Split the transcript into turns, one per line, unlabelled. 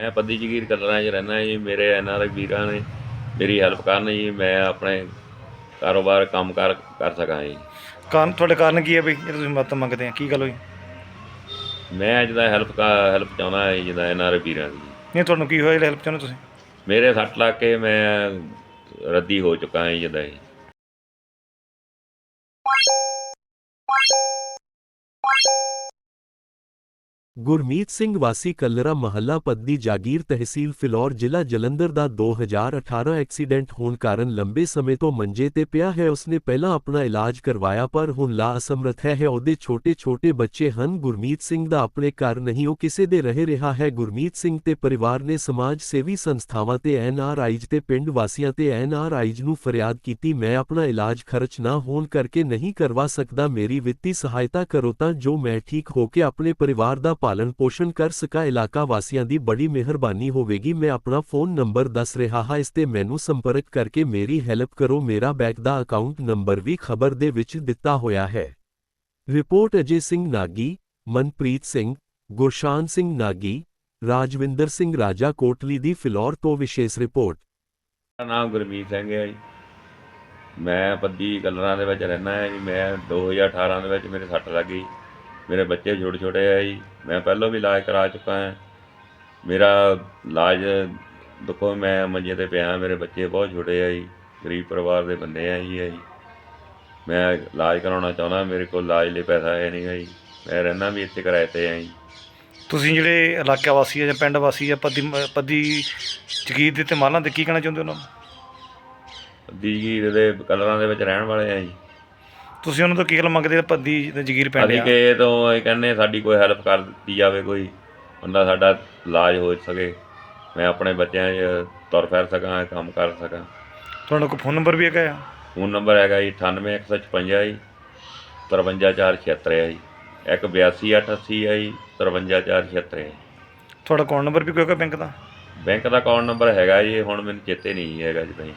ਮੈਂ ਪੱਦੀ ਜਗੀਰ ਕਲਰਾਂ 'ਚ ਰਹਿਣਾ ਜੀ ਮੇਰੇ ਐਨਆਰਆਈ ਵੀਰਾਂ ਨੇ ਮੇਰੀ ਹੈਲਪ ਕਰਨ ਜੀ ਮੈਂ ਆਪਣੇ ਕਾਰੋਬਾਰ ਕੰਮ ਕਰ ਕਰ ਸਕਾਂ ਜੀ।
ਕਾਰਨ ਤੁਹਾਡੇ ਕਾਰਨ ਕੀ ਹੈ ਬਈ? ਜੇ ਤੁਸੀਂ ਮਦਦ ਮੰਗਦੇ ਆ ਕੀ ਗੱਲ ਹੋਈ?
ਮੈਂ ਅੱਜ ਦਾ ਹੈਲਪ ਹੈਲਪ ਚਾਹੁੰਦਾ ਹਾਂ ਜੀ ਜਿੱਦਾਂ ਐਨਆਰਆਈ ਵੀਰਾਂ ਦੀ।
ਨਹੀਂ ਤੁਹਾਨੂੰ ਕੀ ਹੋਇਆ ਹੈਲਪ ਚਾਹੁੰਦੇ ਤੁਸੀਂ?
ਮੇਰੇ ਸੱਟ ਲੱਗ ਕੇ ਮੈਂ ਰੱਦੀ ਹੋ ਚੁੱਕਾ ਹਾਂ ਜੀ ਜਿੱਦਾਂ ਜੀ।
ਗੁਰਮੀਤ ਸਿੰਘ ਵਾਸੀ ਕੱਲਰਾ ਮਹੱਲਾ ਪੱਦੀ ਜਾਗੀਰ ਤਹਿਸੀਲ ਫਿਲੌਰ ਜ਼ਿਲ੍ਹਾ ਜਲੰਧਰ ਦਾ 2018 ਐਕਸੀਡੈਂਟ ਹੋਣ ਕਾਰਨ ਲੰਬੇ ਸਮੇਂ ਤੋਂ ਮੰਜੇ ਤੇ ਪਿਆ ਹੈ। ਉਸਨੇ ਪਹਿਲਾਂ ਆਪਣਾ ਇਲਾਜ ਕਰਵਾਇਆ, ਪਰ ਹੁਣ ਲਾ ਅਸਮਰਥ ਹੈ। ਉਹਦੇ ਛੋਟੇ-ਛੋਟੇ ਬੱਚੇ ਹਨ। ਗੁਰਮੀਤ ਸਿੰਘ ਦਾ ਆਪਣੇ ਘਰ ਨਹੀਂ, ਉਹ ਕਿਸੇ ਦੇ ਰਹਿ ਰਿਹਾ ਹੈ। ਗੁਰਮੀਤ ਸਿੰਘ ਤੇ ਪਰਿਵਾਰ ਨੇ ਸਮਾਜ ਸੇਵੀ ਸੰਸਥਾਵਾਂ ਤੇ ਐਨਆਰਆਈਜ਼ ਤੇ ਪਿੰਡ ਵਾਸੀਆਂ ਤੇ ਐਨਆਰਆਈਜ਼ ਨੂੰ ਫਰਿਆਦ ਕੀਤੀ, ਮੈਂ ਆਪਣਾ ਇਲਾਜ ਖਰਚ ਨਾ ਹੋਣ ਕਰਕੇ ਨਹੀਂ ਕਰਵਾ ਸਕਦਾ। ਮੇਰੀ ਵਿੱਤੀ ਸਹਾਇਤਾ ਕਰੋ ਤਾਂ ਜੋ ਮੈਂ ਠੀਕ ਹੋ ਕੇ ਆਪਣੇ ਪਰਿਵਾਰ ਦਾ ਪਾਲਣ ਪੋਸ਼ਣ ਕਰ ਸਕਾਂ ਇਲਾਕਾ ਵਾਸੀਆਂ ਦੀ ਬੜੀ ਮਿਹਰਬਾਨੀ ਹੋਵੇਗੀ। ਮੈਂ ਆਪਣਾ ਫੋਨ ਨੰਬਰ ਦੱਸ ਰਿਹਾ ਹਾਂ, ਇਸ ਤੇ ਮੈਨੂੰ ਸੰਪਰਕ ਕਰਕੇ ਮੇਰੀ ਹੈਲਪ ਕਰੋ। ਮੇਰਾ ਬੈਂਕ ਦਾ ਅਕਾਊਂਟ ਨੰਬਰ ਵੀ ਖਬਰ ਦੇ ਵਿੱਚ ਦਿੱਤਾ ਹੋਇਆ ਹੈ। ਰਿਪੋਰਟ ਅਜੇ ਸਿੰਘ ਨਾਗੀ, ਮਨਪ੍ਰੀਤ ਸਿੰਘ, ਗੁਰਸ਼ਾਨ ਸਿੰਘ ਨਾਗੀ, ਰਾਜਵਿੰਦਰ ਸਿੰਘ ਰਾਜਾ ਕੋਟਲੀ ਦੀ ਫਿਲੌਰ ਤੋਂ ਵਿਸ਼ੇਸ਼ ਰਿਪੋਰਟ।
ਮੇਰਾ ਨਾਮ ਗੁਰਮੀਤ ਸਿੰਘ ਹੈ ਜੀ। ਮੈਂ ਪੱਦੀ ਕਲਰਾਂ ਦੇ ਵਿੱਚ ਰਹਿਣਾ ਹੈ ਜੀ। ਮੈਂ 2018 ਦੇ ਵਿੱਚ ਮੇਰੇ ਸੱਟ ਲੱਗੀ ਮੇਰੇ ਬੱਚੇ ਛੋਟੇ ਛੋਟੇ ਆ ਜੀ ਮੈਂ ਪਹਿਲਾਂ ਵੀ ਇਲਾਜ ਕਰਾ ਚੁੱਕਾ ਹਾਂ। ਮੇਰਾ ਇਲਾਜ ਦੇਖੋ ਮੈਂ ਮੰਜੇ ਤੇ ਪਿਆ ਮੇਰੇ ਬੱਚੇ ਬਹੁਤ ਛੋਟੇ ਆ ਜੀ ਗਰੀਬ ਪਰਿਵਾਰ ਦੇ ਬੰਦੇ ਆ ਜੀ ਇਹ। ਜੀ ਮੈਂ ਇਲਾਜ ਕਰਾਉਣਾ ਚਾਹੁੰਦਾ ਮੇਰੇ ਕੋਲ ਇਲਾਜ ਲਈ ਪੈਸਾ ਹੈ ਨਹੀਂ ਜੀ। ਮੈਂ ਰਹਿਣਾ ਵੀ ਇੱਥੇ ਕਿਰਾਏ ਤੇ ਆ ਜੀ।
ਤੁਸੀਂ ਜਿਹੜੇ ਇਲਾਕਾ ਵਾਸੀ ਆ ਜਾਂ ਪਿੰਡ ਵਾਸੀ ਆ ਪੱਦੀ ਪੱਦੀ ਜਗੀਰ ਦੇ ਤੇ ਮਾਲਾਂ ਦੇ ਕੀ ਕਹਿਣਾ ਚਾਹੁੰਦੇ ਹੋ ਉਹਨਾਂ ਨੂੰ?
ਪੱਦੀ ਦੇ ਕਲਰਾਂ ਦੇ ਵਿੱਚ ਰਹਿਣ ਵਾਲੇ ਆ ਜੀ।
ਤੁਸੀਂ ਉਹਨਾਂ ਤੋਂ ਕੀ ਗੱਲ ਮੰਗਦੇ ਪੱਦੀ ਤੇ ਜਗੀਰ ਪਿੰਡ
ਅਸੀਂ
ਆ।
ਕਿ ਤੋਂ ਇਹ ਕਹਿੰਦੇ ਸਾਡੀ ਕੋਈ ਹੈਲਪ ਕਰ ਦਿੱਤੀ ਜਾਵੇ ਕੋਈ ਬੰਦਾ ਸਾਡਾ ਇਲਾਜ ਹੋ ਸਕੇ। ਮੈਂ ਆਪਣੇ ਬੱਚਿਆਂ 'ਚ ਤੁਰ ਫਿਰ ਸਕਾਂ ਕੰਮ ਕਰ ਸਕਾਂ।
ਤੁਹਾਡਾ ਕੋਈ ਫੋਨ ਨੰਬਰ ਵੀ ਹੈਗਾ ਆ?
ਫੋਨ ਨੰਬਰ ਹੈਗਾ ਜੀ 98156 ਜੀ। 53476 ਹੈ ਜੀ। ਇੱਕ 82880 ਹੈ ਜੀ। 53476 ਹੈ।
ਤੁਹਾਡਾ ਅਕਾਊਂਟ ਨੰਬਰ ਵੀ ਕੋਈ ਹੈਗਾ ਬੈਂਕ ਦਾ?
ਬੈਂਕ ਦਾ ਅਕਾਊਂਟ ਨੰਬਰ ਹੈਗਾ ਜੀ ਹੁਣ ਮੈਨੂੰ ਚੇਤੇ ਨਹੀਂ ਹੈਗਾ ਜੀ ਭਾਈ